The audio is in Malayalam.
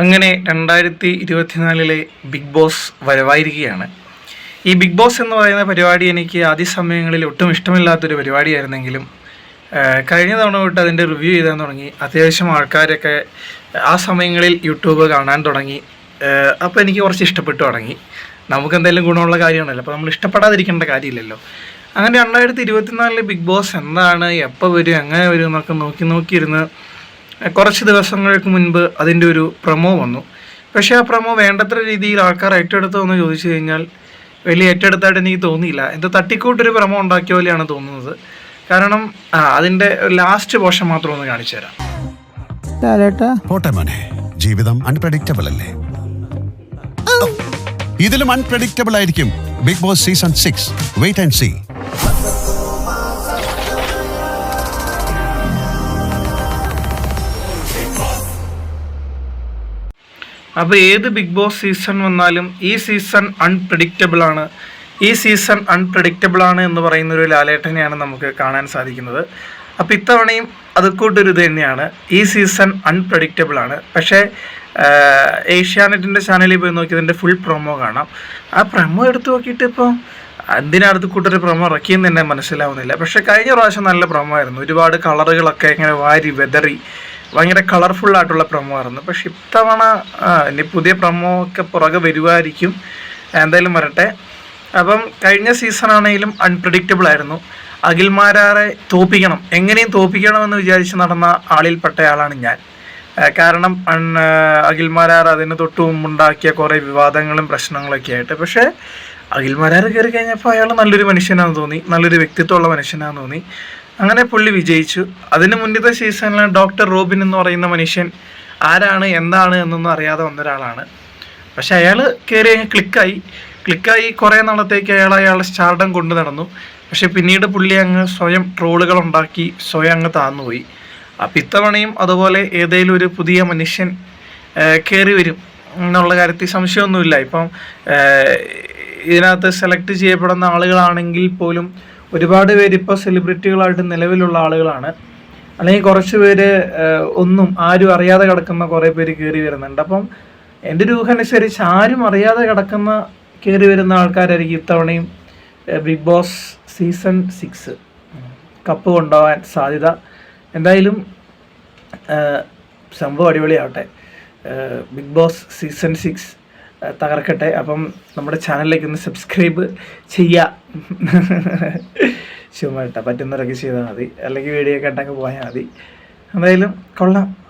അങ്ങനെ രണ്ടായിരത്തി ഇരുപത്തിനാലിലെ ബിഗ് ബോസ് വരവായിരിക്കുകയാണ്. ഈ ബിഗ് ബോസ് എന്ന് പറയുന്ന പരിപാടി എനിക്ക് ആദ്യ സമയങ്ങളിൽ ഒട്ടും ഇഷ്ടമില്ലാത്തൊരു പരിപാടിയായിരുന്നെങ്കിലും കഴിഞ്ഞ തവണ തൊട്ട് അതിന്റെ റിവ്യൂ ചെയ്താൻ തുടങ്ങി. അത്യാവശ്യം ആൾക്കാരൊക്കെ ആ സമയങ്ങളിൽ യൂട്യൂബ് കാണാൻ തുടങ്ങി. അപ്പോൾ എനിക്ക് കുറച്ച് ഇഷ്ടപ്പെട്ടു തുടങ്ങി. നമുക്ക് എന്തെങ്കിലും ഗുണമുള്ള കാര്യമാണല്ലോ. അപ്പോൾ നമ്മൾ ഇഷ്ടപ്പെടാതിരിക്കേണ്ട കാര്യമില്ലല്ലോ. അങ്ങനെ രണ്ടായിരത്തി ഇരുപത്തിനാലിലെ ബിഗ് ബോസ് എന്താണ് എപ്പോൾ വരും എങ്ങനെ വരും എന്നൊക്കെ നോക്കി നോക്കിയിരുന്ന് കുറച്ച് ദിവസങ്ങൾക്ക് മുൻപ് അതിന്റെ ഒരു പ്രമോ വന്നു. പക്ഷേ ആ പ്രമോ വേണ്ടത്ര രീതിയിൽ ആൾക്കാർ ഏറ്റെടുത്തോ എന്ന് ചോദിച്ചു കഴിഞ്ഞാൽ വലിയ ഏറ്റെടുത്തായിട്ട് എനിക്ക് തോന്നിയില്ല. എന്തോ തട്ടിക്കൂട്ടൊരു പ്രമോ ഉണ്ടാക്കിയ പോലെയാണ് തോന്നുന്നത്. കാരണം ആ അതിന്റെ ലാസ്റ്റ് പോർഷൻ മാത്രം ഒന്ന് കാണിച്ചു തരാം. പോട്ടെ മോനെ. ജീവിതം അൺപ്രഡിക്റ്റബിൾ അല്ലേ? ഇതിലും അൺപ്രഡിക്റ്റബിൾ ആയിരിക്കും. Bigg Boss season six wait and see അപ്പോൾ ഏത് ബിഗ് ബോസ് സീസൺ വന്നാലും ഈ സീസൺ അൺപ്രഡിക്റ്റബിൾ ആണ്. ഈ സീസൺ അൺപ്രഡിക്റ്റബിൾ ആണ് എന്ന് പറയുന്ന ഒരു ലാലേട്ടനെയാണ് നമുക്ക് കാണാൻ സാധിക്കുന്നത്. അപ്പോൾ ഇത്തവണയും അത് കൂട്ടൊരു ഇത് തന്നെയാണ്. ഈ സീസൺ അൺപ്രഡിക്റ്റബിൾ ആണ്. പക്ഷേ ഏഷ്യാനെറ്റിന്റെ ചാനലിൽ പോയി നോക്കി ഇതിന്റെ ഫുൾ പ്രൊമോ കാണാം. ആ പ്രൊമോ എടുത്തു നോക്കിയിട്ട് ഇപ്പോൾ എന്തിനാണ് അത് കൂട്ടൊരു പ്രൊമോ ഇറക്കിയെന്ന് തന്നെ മനസ്സിലാവുന്നില്ല. പക്ഷേ കഴിഞ്ഞ പ്രാവശ്യം നല്ല പ്രൊമോ ആയിരുന്നു. ഒരുപാട് കളറുകളൊക്കെ ഇങ്ങനെ വാരി വെതറി. ഭയങ്കര കളർഫുൾ ആയിട്ടുള്ള പ്രൊമോ ആയിരുന്നു. പക്ഷെ ഇത്തവണ ഇനി പുതിയ പ്രൊമോ ഒക്കെ പുറകെ വരുമായിരിക്കും എന്തായാലും വരട്ടെ. അപ്പം കഴിഞ്ഞ സീസൺ ആണെങ്കിലും അൺപ്രഡിക്റ്റബിൾ ആയിരുന്നു. അഖിൽമാരാറെ തോപ്പിക്കണം. എങ്ങനെയും തോപ്പിക്കണമെന്ന് വിചാരിച്ച് നടന്ന ആളിൽപ്പെട്ടയാളാണ് ഞാൻ. കാരണം അഖിൽമാരാർ അതിന് തൊട്ട് മുമ്പുണ്ടാക്കിയ കുറേ വിവാദങ്ങളും പ്രശ്നങ്ങളൊക്കെ ആയിട്ട്. പക്ഷേ അഖിൽമാരാർ കയറി കഴിഞ്ഞപ്പോൾ അയാൾ നല്ലൊരു മനുഷ്യനാണെന്ന് തോന്നി. നല്ലൊരു വ്യക്തിത്വമുള്ള മനുഷ്യനാണെന്ന് തോന്നി. അങ്ങനെ പുള്ളി വിജയിച്ചു. അതിന് മുന്നത്തെ സീസണിൽ ഡോക്ടർ റോബിൻ എന്ന് പറയുന്ന മനുഷ്യൻ ആരാണ് എന്താണ് എന്നൊന്നും അറിയാതെ വന്ന ഒരാളാണ് പക്ഷെ അയാൾ കയറി അങ്ങ് ക്ലിക്കായി. ക്ലിക്കായി കുറേ നാളത്തേക്ക് അയാൾ അയാളുടെ സ്റ്റാർഡം കൊണ്ടു നടന്നു. പക്ഷെ പിന്നീട് പുള്ളി അങ്ങ് സ്വയം ട്രോളുകൾ ഉണ്ടാക്കി സ്വയം അങ്ങ് താന്നുപോയി. അപ്പം ഇത്തവണയും അതുപോലെ ഏതെങ്കിലും ഒരു പുതിയ മനുഷ്യൻ കയറി വരും എന്നുള്ള കാര്യത്തിൽ സംശയമൊന്നുമില്ല. ഇപ്പം ഇതിനകത്ത് സെലക്ട് ചെയ്യപ്പെടുന്ന ആളുകളാണെങ്കിൽ പോലും ഒരുപാട് പേര് ഇപ്പോൾ സെലിബ്രിറ്റികളായിട്ട് നിലവിലുള്ള ആളുകളാണ്. അല്ലെങ്കിൽ കുറച്ച് പേര് ഒന്നും ആരും അറിയാതെ കിടക്കുന്ന കുറേ പേര് കയറി വരുന്നുണ്ട്. അപ്പം എന്റെ ഒരു ഊഹനുസരിച്ച് ആരും അറിയാതെ കിടക്കുന്ന കയറി വരുന്ന ആൾക്കാരായിരിക്കും ഇത്തവണയും Bigg Boss season six cup കൊണ്ടുപോകാൻ സാധ്യത. എന്തായാലും സംഭവം അടിപൊളിയാവട്ടെ. ബിഗ് ബോസ് സീസൺ സിക്സ് തകർക്കട്ടെ. അപ്പം നമ്മുടെ ചാനലിലേക്ക് ഒന്ന് സബ്സ്ക്രൈബ് ചെയ്യുക. ചുമ്മാ പറ്റുന്നവരൊക്കെ ചെയ്താൽ മതി. അല്ലെങ്കിൽ വീഡിയോ കേട്ടങ്ങ് പോയാൽ മതി. എന്തായാലും കൊള്ളാം.